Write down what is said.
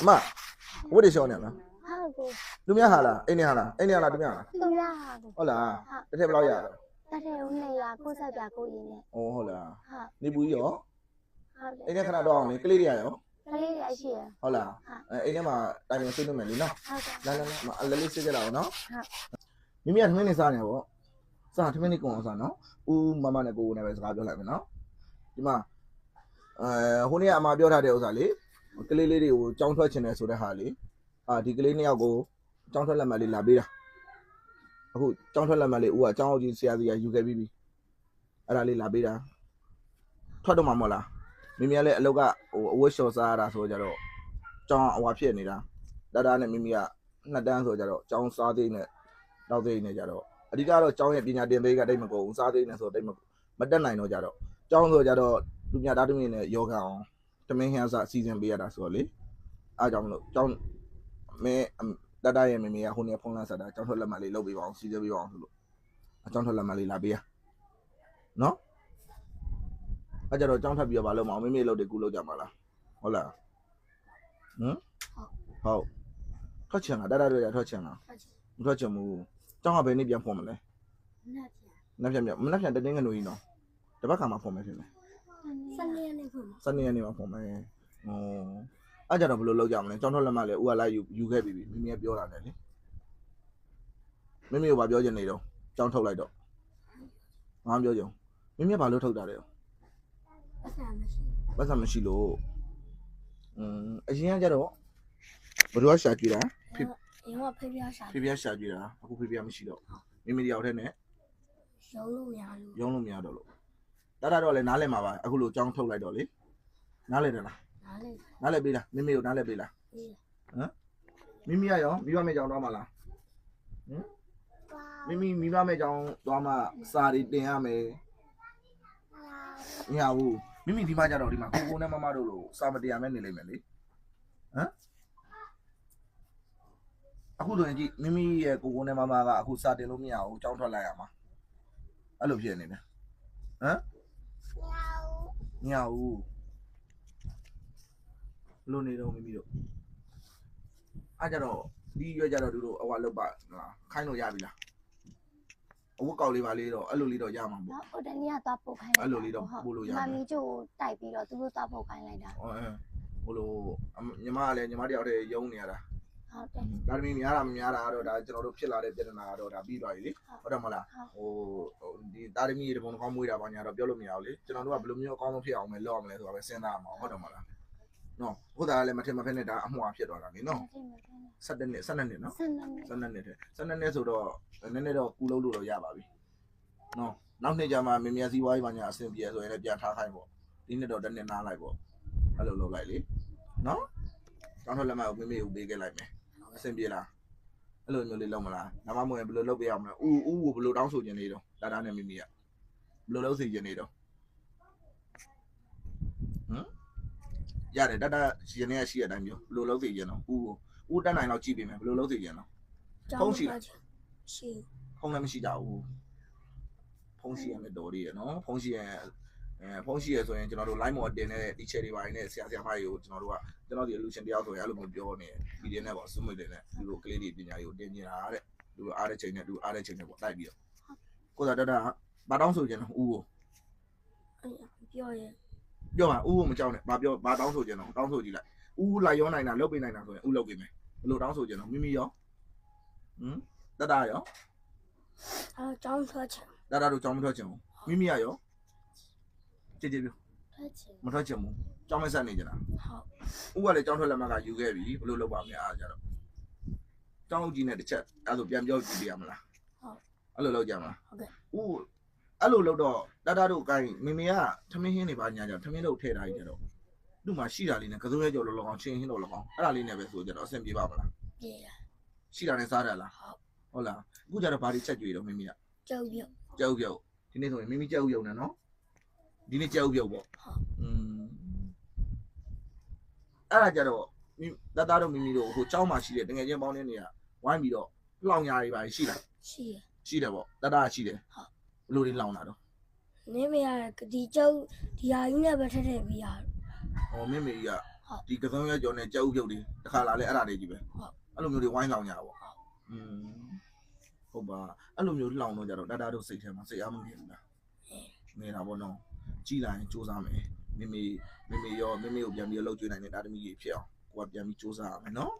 အမဝတ်တွေရှောင်းနေလားဟုတ်ကိုလူများဟာလားအိမ်နေဟာလားအိမ်နေဟာလားသူများဟာလားသူရဟာကိုဟုတ်လားတစ်ထည့်ဘယ်လောက်ရလဲတထဲဦးနေရကိုဆက်ပြကိုရင်းနဲ့ဩဟုတ်လားဟာနေပူကြီးရောဟုတ်တယ်အိမ်ထဲခဏတော့အောင်လေကလေးတွေရရောကလေးရရှိရဟုတ်လားအဲအိမ်ထဲမှာတိုင်ပင်ဆွေးနွေးမယ်လीနော်ဟုတ်တယ်လာလာလာအလလေးစစ်ကြလာအောင်နော်ဟုတ်မိမိကထမင်းနေစားနေပေါ့စားထမင်းနေကုန်အောင်စားနော်ဦးမမနဲ့ကိုကိုနဲ့ပဲစကားပြောလိုက်မယ်နော်ဒီမှာအဲဟိုနေ့ကအမပြောထားတဲ့ဥစ္စာလေ ကလေးလေးတွေကိုကြောင်းထွက်ချင်တယ်ဆိုတဲ့ဟာလေအာဒီကလေးနှစ်ယောက်ကိုကြောင်းထွက်လက်မှတ်လေးလာပေးတာအခုကြောင်းထွက်လက်မှတ်လေးဦးကကြောင်းအောင်ကြီးဆရာကြီးကယူခဲ့ပြီးပြီအဲ့ဒါလေးလာပေးတာထွက်တော့မှာမဟုတ်လားမိမိကလည်းအလောက်ကဟိုအဝတ်လျှော်စားရတာဆိုကြတော့ကြောင်းအဝါဖြစ်နေတာတတားနဲ့မိမိကနှစ်တန်းဆိုကြတော့ကြောင်းစားသေးနဲ့နောက်သေးနဲ့ကြတော့အဓိကတော့ကြောင်းရဲ့ပညာတင်သေးကတိတ်မကုန်ဘူးစားသေးနဲ့ဆိုတိတ်မမတက်နိုင်တော့ကြတော့ကြောင်းဆိုကြတော့လူညာသားတမင်းနဲ့ယောဂအောင် တမင်းဟန်စာအစီအစဉ်ပေးရတာဆိုတော့လေအားကြောင့်မလို့ကြောင်းမဲတတရဲ့မေမေကဟိုနေ့ဖုန်းလာဆက်တာကြောင်းထွက်လက်မှတ်လေးလုပ်ပေးပါအောင်စီစဉ်ပေးပါအောင်ဆိုလို့အကြောင်းထွက်လက်မှတ်လေးလာပေးရနော်အဲ့ကြတော့ကြောင်းထွက်ပြီးတော့မလုပ်မအောင်မေမေလုပ်တယ်ကူလုပ်ကြမှာလားဟုတ်လားဟမ်ဟုတ်ထွက်ချင်လားတတတို့ရထွက်ချင်လားမထွက်ချင်ဘူးကျောင်းကဘယ်နေ့ပြန်ဖွင့်မလဲနတ်ပြမနေ့ပြန်ပြန်မနေ့ပြန်တတင်းကနူကြီးနော်တပတ်ခါမှဖွင့်မယ်ထင်တယ် စနေရနေခုစနေရက်နေ့မှဖွင့်မယ်ဟောအဲ့ကြတော့ဘယ်လိုလုပ်ကြမလဲကျောင်းထွက်လက်မှတ်လဲဦးကလိုက်ယူယူခဲ့ပြီမိမိကပြောတာနဲ့လေမိမိကဘာပြောချင်နေတော့ကျောင်းထုတ်လိုက်တော့ငါပြောချင်မိမိကဘာလို့ထုတ်တာလဲအဆန်မရှိပတ်စံမရှိလို့อืมအရင်ကကြတော့ဘယ်လိုရှာကြည့်တာဖေရင်ကဖေးပြရှာဖေဖေရှာကြည့်တာအခုဖေဖေမရှိတော့မိမိတယောက်တည်းနဲ့ရုံးလို့မရလို့ရုံးလို့မရတော့လို့ တတ်တာတော့လည်းနားလည်မှာပါအခုလိုကြောင်းထုတ်လိုက်တော့လေနားလည်တယ်လားနားလေးနားလည်ပေးလားမိမိကိုနားလည်ပေးလားပြီးမိမိကရောမိဘမဲ့ကြောင်းတော့မလားပါမိမိမိဘမဲ့ကြောင်းသွားမှစာတွေတင်ရမယ်မရဘူးမိမိဒီမှာကြတော့ဒီမှာကိုကိုနဲ့မမတို့လိုစာမတရားမဲ့နေလိမ့်မယ်လေဟမ်အခုဆိုရင်ကြည့်မိမိရဲ့ကိုကိုနဲ့မမကအခုစာတင်လို့မရဘူးကြောင်းထွက်လိုက်ရမှာအဲ့လိုဖြစ်နေတယ်ဟမ် မရဘူးဘယ်လိုနေတော့မိမိတို့အားကြတော့ဒီရွက်ကြတော့သူတို့အဝလောက်ပါလားခိုင်းလို့ရပြီလားအဝတ်ကောက်လေးပါလေးတော့အဲ့လိုလေးတော့ရမှာပေါ့နော်ဟိုတနေ့ကသွားပုတ်ခိုင်းအဲ့လိုလေးတော့ပို့လို့ရမယ်မမီကျို့တိုက်ပြီးတော့သူတို့သွားပုတ်ခိုင်းလိုက်တာဟောအဲဟိုလိုအမညီမကလည်းညီမတယောက်တည်းယုံနေရတာ ဟုတ်တယ်ဒါတမီများတာမများတာကတော့ဒါကျွန်တော်တို့ဖြစ်လာတဲ့ပြဿနာကတော့ဒါပြီးသွားပြီလေဟုတ်တယ်မဟုတ်လားဟိုဟိုဒီတာရမီရေတပုံတစ်ခေါက်မွေးတာပါညာတော့ပြောလို့မရဘူးလေကျွန်တော်တို့ကဘယ်လိုမျိုးအကောင်းဆုံးဖြစ်အောင်မလဲလုပ်အောင်မလဲဆိုတာပဲစဉ်းစားမှာဟုတ်တယ်မဟုတ်လားနော်ဟုတ်တာလည်းမထင်မဖက်နဲ့ဒါအမှုအဖြစ်သွားတာလေနော်မထင်မထင်7နှစ်7နှစ်နော်ဆန်နေ7နှစ်တဲ့7နှစ်ဆိုတော့နည်းနည်းတော့ကူလို့လို့တော့ရပါပြီနော်နောက်နှစ်ကျမှမင်းမြတ်စည်းဝါးကြီးပါညာအဆင်ပြေဆိုရင်လည်းပြန်ထားခိုင်းပေါ့ဒီနှစ်တော့တစ်နှစ်နားလိုက်ပေါ့အဲ့လိုလုပ်လိုက်လေနော်တောင်းထလက်မှတ်ကိုမိမိကိုပေးခဲ့လိုက်မယ် အဆင်ပြေလားအဲ့လိုမျိုးလေးလုပ်မလားဒါမှမဟုတ်ရင်ဘယ်လိုလုပ်ပေးအောင်မလဲဥဥကိုဘယ်လိုတောင်းဆိုခြင်းနေတော့ဒါတာနဲ့မိမိကဘယ်လိုလုပ်စီခြင်းနေတော့ဟမ်ရတယ်တတရှင်နေရရှိတဲ့အတိုင်းမျိုးဘယ်လိုလုပ်စီခြင်းတော့ဥကိုဥတက်နိုင်တော့ကြည့်ပေးမယ်ဘယ်လိုလုပ်စီခြင်းတော့ဖုန်းရှိလားရှိဖုန်းလည်းမရှိကြဘူးဖုန်းရှိရမယ်တော်ရည်ရနော်ဖုန်းရှိရ အဲဖုန်းရှိရဆိုရင်ကျွန်တော်တို့ line ပေါ်တင်တဲ့ teacher တွေပိုင်းနဲ့ဆရာဆရာမတွေကိုကျွန်တော်တို့ကကျွန်တော်ဒီ illusion တယောက်ဆိုရင်အဲ့လိုမျိုးပြောနေပြီးတဲ့နဲ့ပေါ့စွမွေတွေနဲ့ဒီလိုကလေးတွေပညာတွေကိုတင်နေတာတဲ့သူအားတဲ့ချိန်နဲ့သူအားတဲ့ချိန်နဲ့ပေါ့တိုက်ပြီးတော့ကိုသာတတဘာတောင်းဆိုကြလဲဦးကိုပြောရင်ပြောပါဦးကိုမကြောက်နဲ့ဘာပြောဘာတောင်းဆိုကြလဲတောင်းဆိုကြည့်လိုက်ဦးလိုက်ရောနိုင်တာလုပ်ပေးနိုင်တာဆိုရင်ဦးလုပ်ပေးမယ်ဘယ်လိုတောင်းဆိုကြလဲမိမိရောဟမ်တတရောအဲကျောင်းထွက်ချင်တတတို့ကြောင်းမထွက်ချင်ဘူးမိမိရရော ကြည်ကြည်ပြောထွက်ချင်မထွက်ချင်ဘူးကြောင်းမဆက်နေကြလားဟုတ်ဥကလည်းကြောင်းထွက်လက်မှတ်ကယူခဲ့ပြီဘယ်လိုလုပ်ပါမလဲအားကြတော့ကြောင်းအုပ်ကြီးနဲ့တစ်ချက်အဲဆိုပြန်ပြောကြည့်ပြရမလားအဲ့လိုလုပ်ကြမလားဟုတ်ကဲ့ဥအဲ့လိုလုပ်တော့တတတို့ကိုင်းမိမိကထမင်းဟင်းတွေပါညာကြထမင်းတို့ထည့်ထားကြတော့သူ့မှာရှိတာလေးနဲ့ကစုံရဲကြော်လောလောကောင်ချင်းဟင်းတော့လောကောင်အဲ့ဒါလေးနဲ့ပဲဆိုကြတော့အဆင်ပြေပါမလားပြေးလာရှိတာနဲ့စားတယ်လားဟုတ်ဟုတ်လားအခုကျတော့ဘာတွေချက်ကြွေတော့မိမိကကျောက်ပြုတ်ကြောက်ပြုတ်ဒီနေ့ဆိုရင်မိမိကြောက်ပြုတ်နေနော် ဒီနေ့ကြောက်ပြုတ်ပေါ့ ဟုတ် อืมအဲ့ဒါကြတော့မိတတတို့မိမိတို့ဟိုเจ้าမှာရှိတဲ့တငယ်ချင်းပေါင်းတဲ့နေရာဝိုင်းပြီးတော့လောင်ညာတွေပါရှိလား ရှိရ ရှိတယ်ပေါ့တတရှိတယ် ဟုတ် ဘယ်လိုတွေလောင်တာတော့ နေမရဒီကျောက်ဒီဟာကြီးနဲ့ပဲထက်ထက်ပြီးရ ဟောမင်းမေကြီးက ဟုတ် ဒီကစုံရွက်ကြော်နဲ့ကြောက်ဥပြုတ်တွေတစ်ခါလာလဲအဲ့ဒါတွေကြီးပဲ ဟုတ် အဲ့လိုမျိုးတွေဝိုင်းလောင်ကြတာပေါ့ ဟုတ် อืมဟုတ်ပါအဲ့လိုမျိုးလောင်တော့ကြတော့တတတို့စိတ်ထဲမှာစိတ်အားမငြိဘူးလား နေတာပေါ့နော် ကြည်လိုက်ရင်စူးစမ်းမယ်မိမိမိမိရောမိမိကိုပြန်ပြီးတော့လှုပ်ကြွေးနိုင်တဲ့တာသမီကြီးဖြစ်အောင်ကိုကပြန်ပြီးစူးစမ်းရမယ်နော်